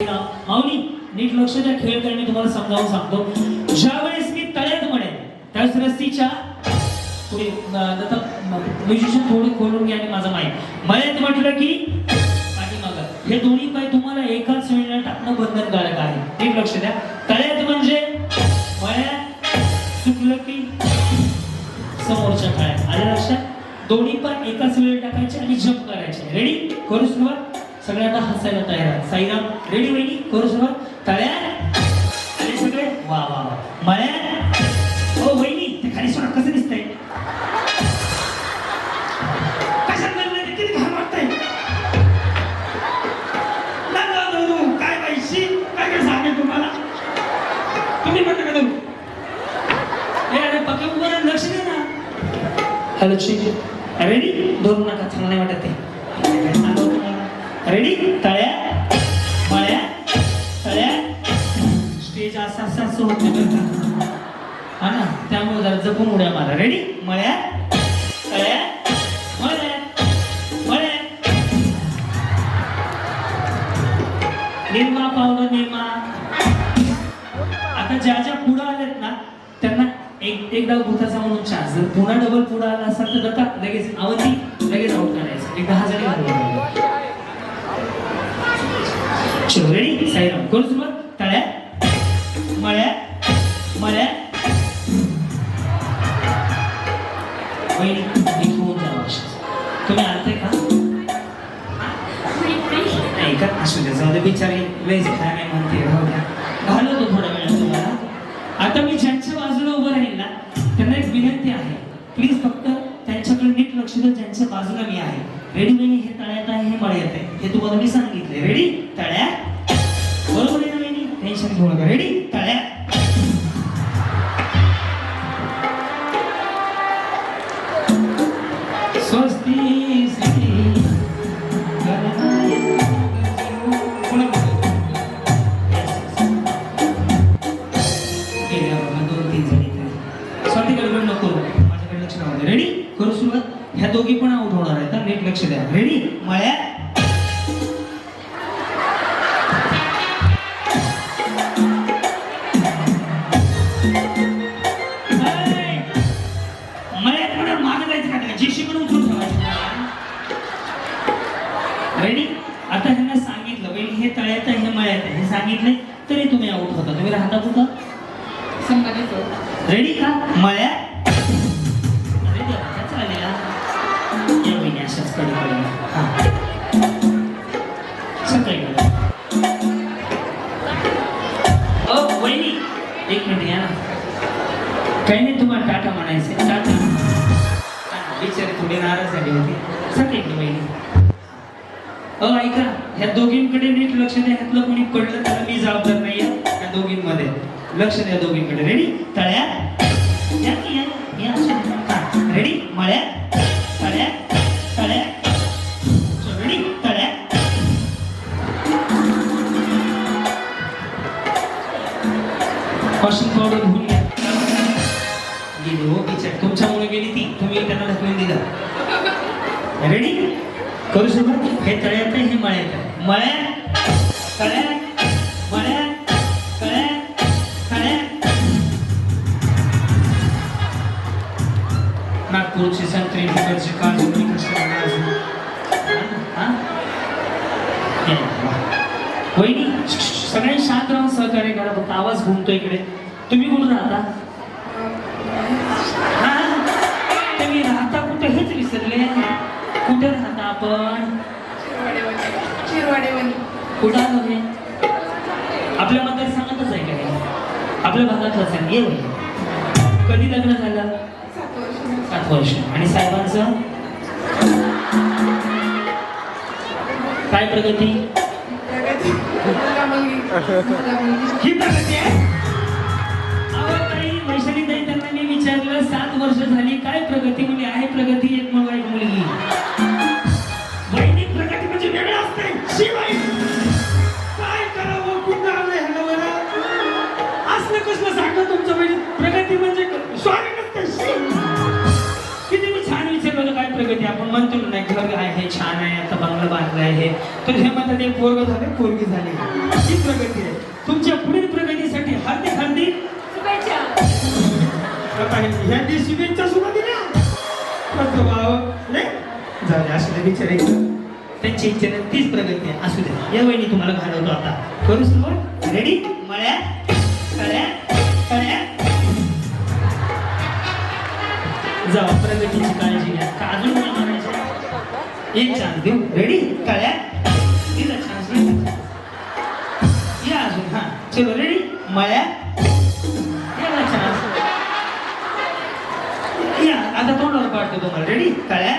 माऊली नीट लक्ष द्या खेळ मी तुम्हाला समजावून सांगतो. ज्या वेळेस मी तळ्यात म्हणेन त्यावेळेस रस्तीच्या पुढे म्युझिशियन थोडे खोलून घ्या आणि माझा माहीत मयत म्हटलं की पाठीमागं. हे दोन्ही पाय तुम्हाला एकाच वेळेला टाकणं बंधनकारक आहे. नीट लक्ष द्या. तळ्यात म्हणजे मळ्यात चुकलं की समोरच्या काळ्यात आल्या लक्षात? दोन्ही पाय एकाच वेळी टाकायचे आणि जम्प करायचे. रेडी करू सुरुवात. सगळ्यांना हसायला तयार आहे. साईराम रेडी वहिनी करू सुरुवात तळ्या? सगळे वा वा वा. मळ्या? ओ वहिनी ते खाली सोडा कसं दिसतंय? लक्ष दे ना. रेडी धरू नका चांगलं वाटत तुम्हाला रेडी तळ्या? मळ्या? तळ्या? स्टेज असं असं असं होत. नाही हा ना? त्यामुळे जरा जपून उड्या मारा. रेडी मळ्या? तळ्या? मळ्या? मळ्या? निर्मा पावलं निर्मा. आता ज्या ज्या पुढं आलेत ना त्यांना एक एकदा भूताचा म्हणून चान्स जर पुन्हा डबल पुढं आला असाल तर लगेच अवधी लगेच आउट करायचं. एक दहा जणी घालून चलो साईराम कोण सुरुवात तळ्या मळ्या मळ्या. तुम्ही आलते का? नाही का? असू द्या जाऊ दे बिचारी काय नाही म्हणते राहू द्या. घालवतो तुम्हाला. आता मी ज्यांच्या बाजूला उभं राहील ना त्यांना एक विनंती आहे. प्लीज फक्त त्यांच्याकडे नीट लक्ष द्या ज्यांच्या बाजूला मी आहे. रेडी वहिनी हे तळ्यात आहे हे मळ्यात आहे. हे तुम्हाला मी सांगितले रेडी तळ्या సెలక్షన్ ಒಳಗೆ ರೆಡಿ का मळ्या अरे देवा? या अशाच कडे वहिनी एक मिनिट या ना. काही नाही तुम्हाला टाटा म्हणायचे टाटा. बिचारी थोडी नाराज झाली होती. सगळीकडे वहिनी. अ ऐका ह्या दोघींकडे नीट लक्ष द्या. ह्यातलं कोणी पडलं तर मी जबाबदार नाही आहे दोघींमध्ये. लक्ष द्या दोघींकडे. रेडी तळ्या रेडी मळ्या? तळ्या? तळ्या? रेडी तळ्या? वॉशिंग पावडर धुवून घ्या गेली हो बिचार तुमच्यामुळे गेली ती. तुम्ही त्यांना ढकलून दिला रेडी करू सुरुवात हे तळ्यात आहे हे मळ्यात मळ्या नागपूरची संत्री तिकडची काळजी मी. वहिनी सगळ्यांनी शांत राहून सहकार्य करा फक्त आवाज घुमतो इकडे. तुम्ही कुठं राहता? हा? तुम्ही राहता कुठे? हेच विसरले. कुठे राहता आपण? कुठं आलो हे आपल्या मतदारसंघातच आहे का हे? आपल्या भागातलंच आहे. ये. कधी लग्न झालं? सात वर्ष. आणि साहेबांचं? काय प्रगती? ही प्रगती आहे. अहो ताई त्यांना मी विचारलं सात वर्ष झाली काय प्रगती म्हणजे? आहे प्रगती एक मुलगा एक मुलगी. वैदिक प्रगती म्हणजे वेगळं असते. शिवाय काय करावं कुठं आलं ह्याला बरं? असलं कसलं सांगतो तुमचं म्हणजे प्रगती म्हणजे म्हणतो ना घर आहे छान आहे आता बंगला बांधला आहे. तर हे म्हणतात एक पोरग झाले पोरगी झाली. ही प्रगती आहे. तुमच्या पुढील प्रगतीसाठी हार्दिक हार्दिक शुभेच्छा. आता हे- ह्या दिवशी शुभेच्छा सुद्धा दिल्या. कसं भाव नाही झाले असू बिचारे त्यांची इच्छा नाही, तीच प्रगती आहे. असू दे. या वहिनी तुम्हाला घालवतो आता. करू सुरुवात रेडी मळ्या कळ्या कळ्या. जाऊ प्रगतीची काळजी घ्या. का अजून एक चान्स देऊ रेडी कळ्या तिला चान्स देऊ या अजून हा चलो रेडी मळ्या या चान्स या आता तोंडावर पाठतो तुम्हाला रेडी कळ्या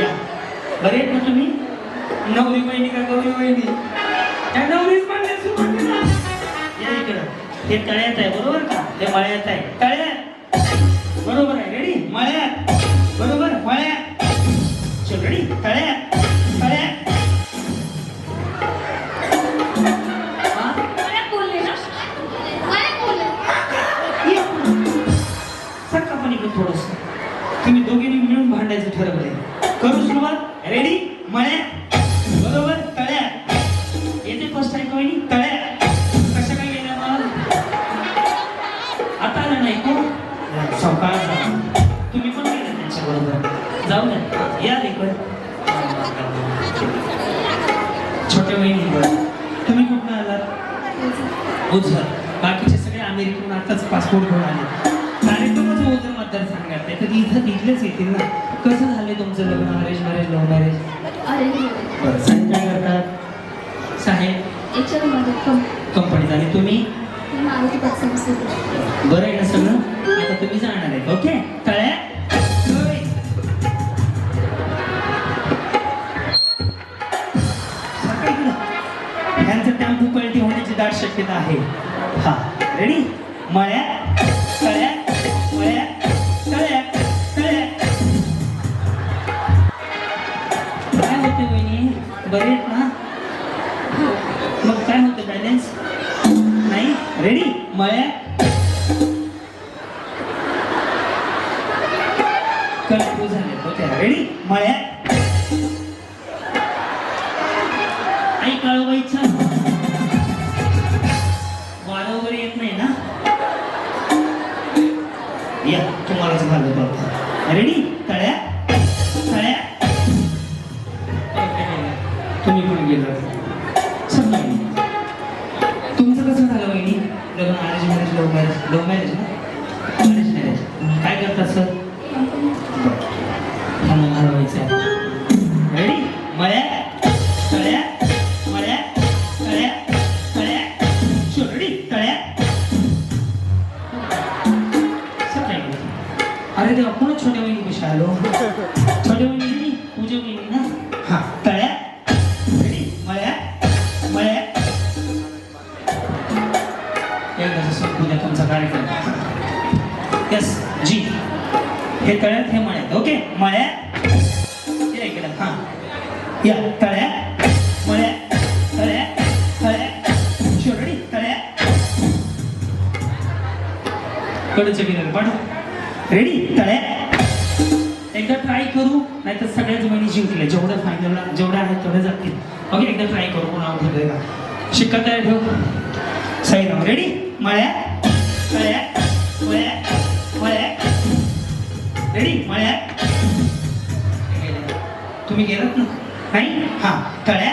या. बरे आहेत ना तुम्ही? नवरी बहिणी का गौरी बहिणी? त्या नवरीच म्हणले सुरुवातीला या इकडं. हे तळ्यात आहे बरोबर का? हे मळ्यात आहे. तळ्यात. बरोबर आहे. रेडी मळ्यात. बरोबर? मळ्यात. चल रेडी तळ्यात. तळ्यात. ओझर बाकीचे सगळे अमेरिकेहून आताच पासपोर्ट घेऊन आले. कार्यक्रमच ओझर मतदारसंघात आहे तर इथं इथलेच येतील ना? कसं झाले तुमचं लग्न? अरेंज मॅरेज लव्ह मॅरेज अरे बरं साहेब काय करतात साहेब? कंपनीत आणि तुम्ही? बरं आहे ना सगळं? आता तुम्ही जाणार आहेत. ओके? तळ्या. ह्यांचं टेम्पो पलटी होण्याची दाट शक्यता आहे. हा रेडी मळ्या तळ्या मळ्या तळ्या तळ्या काय होते वहिनी? बरे आहेत ना? मग काय होतं बॅलन्स नाही? रेडी मळ्या कल्पू झाले. होते रेडी मळ्या वगैरे येत नाही ना? या तुम्हालाच घालत होता रेडी तळ्या? तळ्या? तुम्ही पण गेला समजा तुमचं कसं झालं वहिनी? लग्न arrange marriage love marriage love marriage ना? मॅरेज मॅरेज काय करतात सर कडचं गिरण पण रेडी तळ्या एकदा ट्राय करू नाहीतर सगळ्याच बहिणी जिंकल्या. जेवढं फायनलला जेवढ्या आहेत तेवढ्या जातील. ओके एकदा ट्राय करू कोणा आवडत का शिक्का तयार ठेव. साईराम रेडी मळ्या तळ्या मळ्या मळ्या रेडी मळ्या तुम्ही गेलात ना? नाही? हा. तळ्या